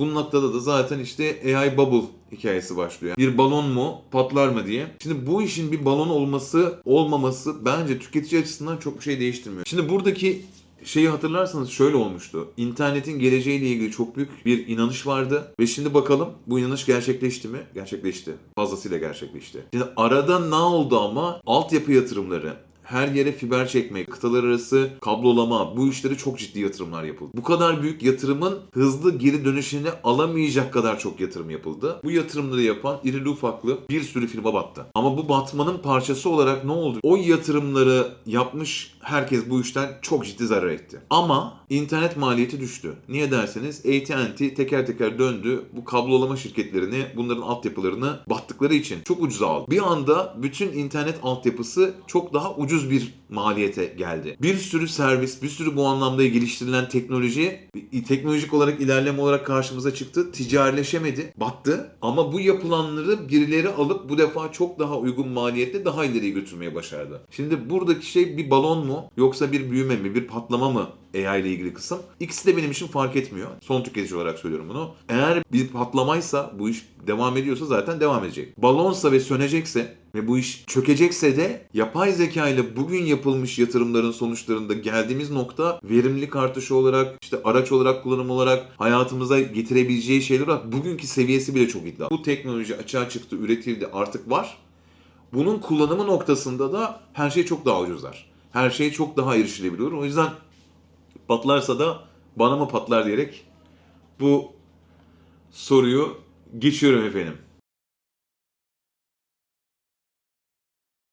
Bu noktada da zaten işte AI bubble hikayesi başlıyor. Bir balon mu patlar mı diye. Şimdi bu işin bir balon olması olmaması bence tüketici açısından çok bir şey değiştirmiyor. Şimdi buradaki şeyi hatırlarsanız şöyle olmuştu. İnternetin geleceğiyle ilgili çok büyük bir inanış vardı. Ve şimdi bakalım bu inanış gerçekleşti mi? Gerçekleşti. Fazlasıyla gerçekleşti. Şimdi arada ne oldu ama altyapı yatırımları, her yere fiber çekmek, kıtalar arası kablolama bu işlere çok ciddi yatırımlar yapıldı. Bu kadar büyük yatırımın hızlı geri dönüşünü alamayacak kadar çok yatırım yapıldı. Bu yatırımları yapan irili ufaklı bir sürü firma battı. Ama bu batmanın parçası olarak ne oldu? O yatırımları yapmış herkes bu işten çok ciddi zarar etti. Ama internet maliyeti düştü. Niye derseniz AT&T teker teker döndü. Bu kablolama şirketlerini, bunların altyapılarını battıkları için çok ucuza aldı. Bir anda bütün internet altyapısı çok daha ucuz bir maliyete geldi. Bir sürü servis, bir sürü bu anlamda geliştirilen teknoloji teknolojik olarak ilerleme olarak karşımıza çıktı. Ticarileşemedi, battı. Ama bu yapılanları birileri alıp bu defa çok daha uygun maliyette daha ileriye götürmeye başardı. Şimdi buradaki şey bir balon mu yoksa bir büyüme mi, bir patlama mı AI ile ilgili kısım. İkisi de benim için fark etmiyor. Son tüketici olarak söylüyorum bunu. Eğer bir patlamaysa bu iş devam ediyorsa zaten devam edecek. Balonsa ve sönecekse ve bu iş çökecekse de yapay zeka ile bugün yapılmış yatırımların sonuçlarında geldiğimiz nokta verimlilik artışı olarak, işte araç olarak kullanım olarak hayatımıza getirebileceği şeyler olarak bugünkü seviyesi bile çok iddialı. Bu teknoloji açığa çıktı, üretildi, artık var. Bunun kullanımı noktasında da her şey çok daha ucuzlar. Her şey çok daha erişilebiliyor. O yüzden patlarsa da bana mı patlar diyerek bu soruyu geçiyorum efendim.